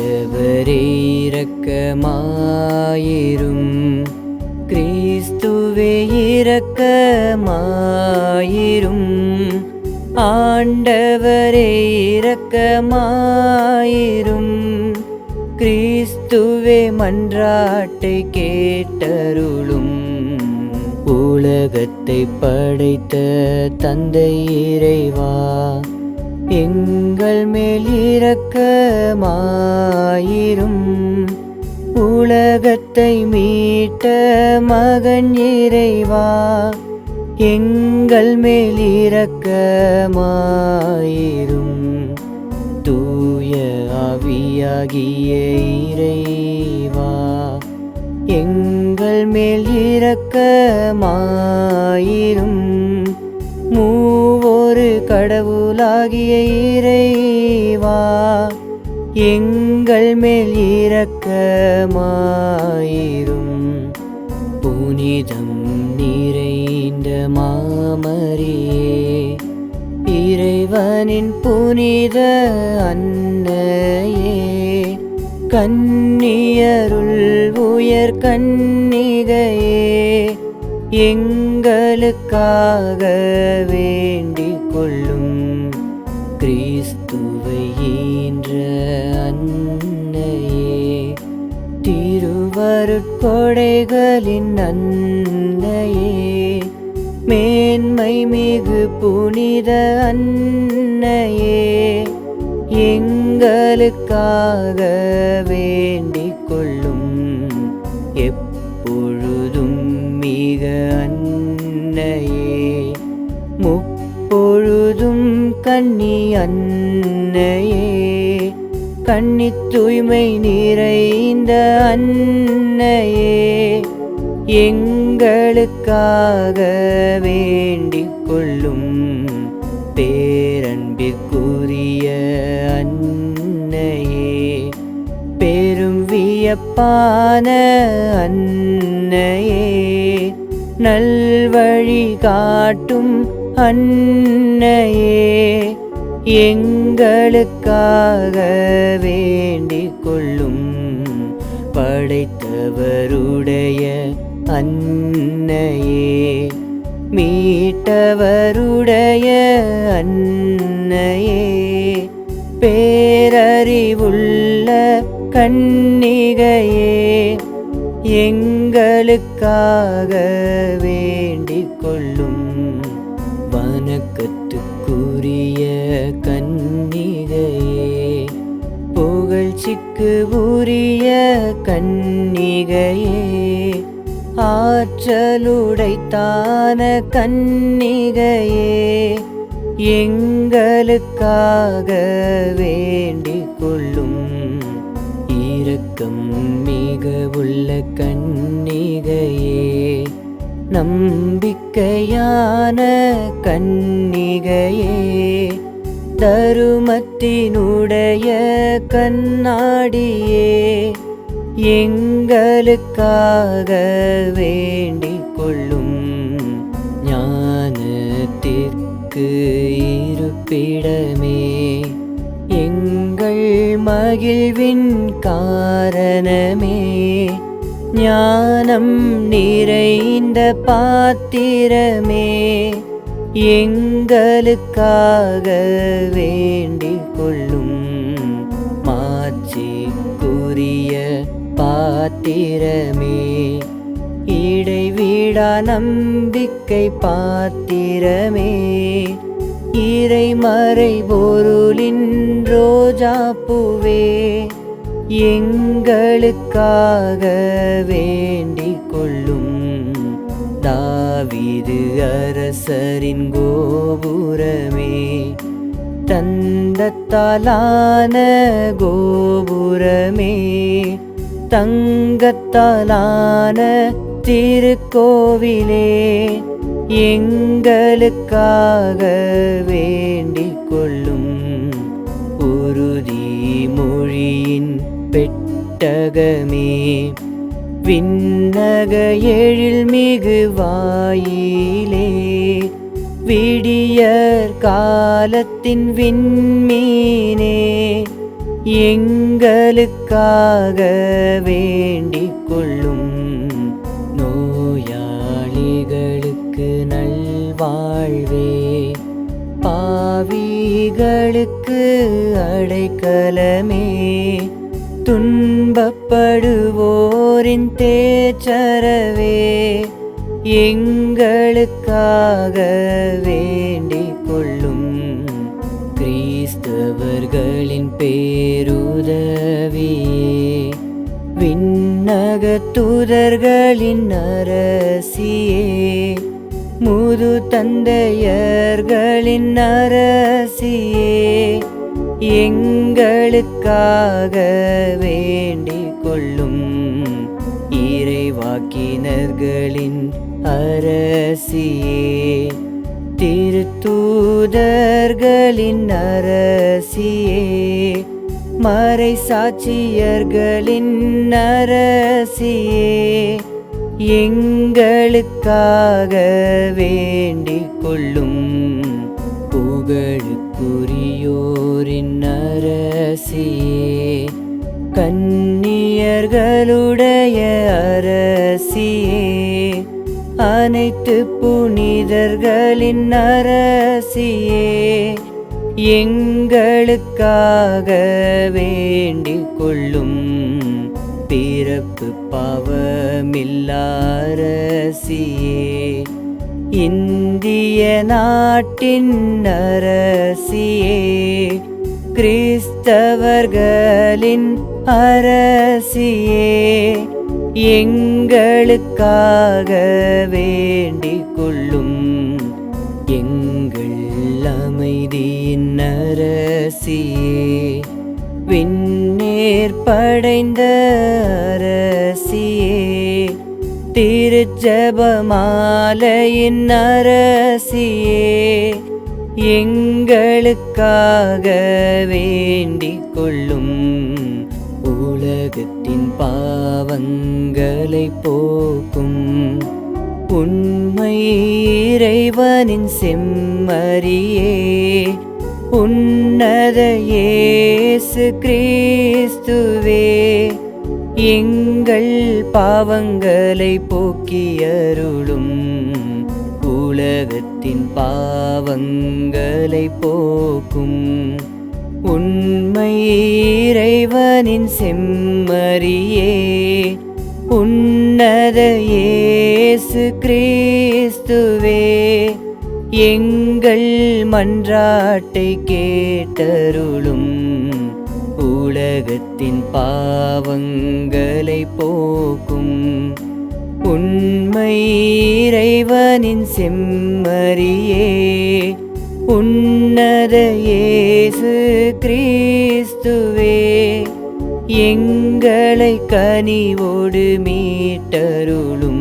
ஆண்டவரேரக்கமாயிரும். கிறிஸ்துவே இரக்கமாயிரும். ஆண்டவரே இரக்கமாயிரும். கிறிஸ்துவே மன்றாட்டை கேட்டருளும். உலகத்தை படைத்த தந்தை இறைவா எங்கள் மேல் இரக்கமாயிரும். உலகத்தை மீட்ட மகன் இறைவா. எங்கள் மேல் இரக்கமாயிரும். தூய ஆவியாகிய இறைவா. எங்கள் மேல் இரக்கமாயிரும். மூவொரு கடவுள் கடவுளாகிய இறைவா எங்கள் மேல் இரக்கமாயிரும். புனிதம் நிறைந்த மாமரியே இறைவனின் புனித அன்னையே கன்னியருள் உயர் கன்னிகையே எங்களுக்காக வேண்டிக் கொள்ளும். திருவருட்கொடைகளின் அன்னையே மேன்மை மிகு புனித அன்னையே எங்களுக்காக வேண்டிக் கொள்ளும் எப்பொழுதும் மிக அன்னையே. முப்பொழுதும் கன்னி அன்னையே கண்ணி தூய்மை நிறைந்த அன்னையே எங்களுக்காக வேண்டிக் கொள்ளும் பேரன்பிற்குரிய அன்னையே. பெரும் வியப்பான அன்னையே நல்வழி காட்டும் அன்னையே. எங்களுக்காக வேண்டிக் கொள்ளும் படைத்தவருடைய அன்னையே. மீட்டவருடைய அன்னையே. பேரறிவுள்ள கன்னிகையே எங்களுக்காக வேண்டிக் கொள்ளும் கன்னிகையே புகழ்ச்சிக்கு உரிய கன்னிகையே ஆற்றலுடைத்தான கன்னிகையே எங்களுக்காக வேண்டிக் கொள்ளும் இரக்கம் மிக உள்ள கன்னிகையே நம்பிக்கையான கன்னிகையே தருமத்தினுடைய கண்ணாடியே எங்களுக்காக வேண்டிக் கொள்ளும் ஞானத்திற்கு இருப்பிடமே. எங்கள் மகிழ்வின் காரணமே ஞானம் நிறைந்த பாத்திரமே. எங்களுக்காக வேண்டிக் கொள்ளும் மாட்சிக்குரிய பாத்திரமே. இடைவிடா நம்பிக்கை பாத்திரமே. இறைமறை பொருளின் ரோஜா பூவே. எங்களுக்காக வேண்டிக் கொள்ளும் தாவிது அரசரின் கோபுரமே. தந்தத்தாலான கோபுரமே. தங்கத்தாலான திருக்கோவிலே. எங்களுக்காக வேண்டிக் கொள்ளும் உறுதி மொழியின் பெட்டகமே. விண்ணக எழில் மிகு வாயிலே விடியற் காலத்தின் விண்மீனே எங்களுக்காக எங்களுக்காக வேண்டிக் கொள்ளும் நோயாளிகளுக்கு நல்வாழ்வே பாவிகளுக்கு அடைக்கலமே. துன்பப்படுவோரின் தேச்சரவே எங்களுக்காக வேண்டிக் கொள்ளும் கிறிஸ்தவர்களின் பேருதவியே. விண்ணகத்துதர்களின் அரசியே முது தந்தையர்களின் அரசியே. எங்களுக்காக வேண்டிக் கொள்ளும் இறைவாக்கினர்களின் அரசியே. திருத்தூதர்களின் அரசியே. மறை சாட்சியர்களின் அரசியே. எங்களுக்காக வேண்டிக் கொள்ளும் புகழுக்குரிய புகழுக்குரியோரின் அரசியே கன்னியர்களுடைய அரசியே அனைத்து புனிதர்களின் அரசியே எங்களுக்காக வேண்டிக் கொள்ளும் பிறப்பு பாவமில்லாரசியே இந்திய நாட்டின் அரசியே கிறிஸ்தவர்களின் அரசியே எங்களுக்காக வேண்டிக் கொள்ளும் எங்கள் அமைதியின் அரசியே. விண்ணேற்படைந்த அரசியே திருச்சபமாலையின் அரசியே எங்களுக்காக வேண்டிக் கொள்ளும் உலகத்தின் பாவங்களை போக்கும் உண்மை இறைவனின் செம்மறியே உன்னத இயேசு கிறிஸ்துவே. எங்கள் பாவங்களை போக்கி அருளும் உலகத்தின் பாவங்களை போக்கும் உண்மை இறைவனின் செம்மறியே உன்னத இயேசு கிறிஸ்துவே எங்கள் மன்றாட்டை கேட்டருளும் உலகத்தின் பாவங்களை போக்கும் உண்மை இறைவனின் செம்மறியே. உன்னத இயேசு கிறிஸ்துவே எங்களை கனிவோடு மீட்டருளும்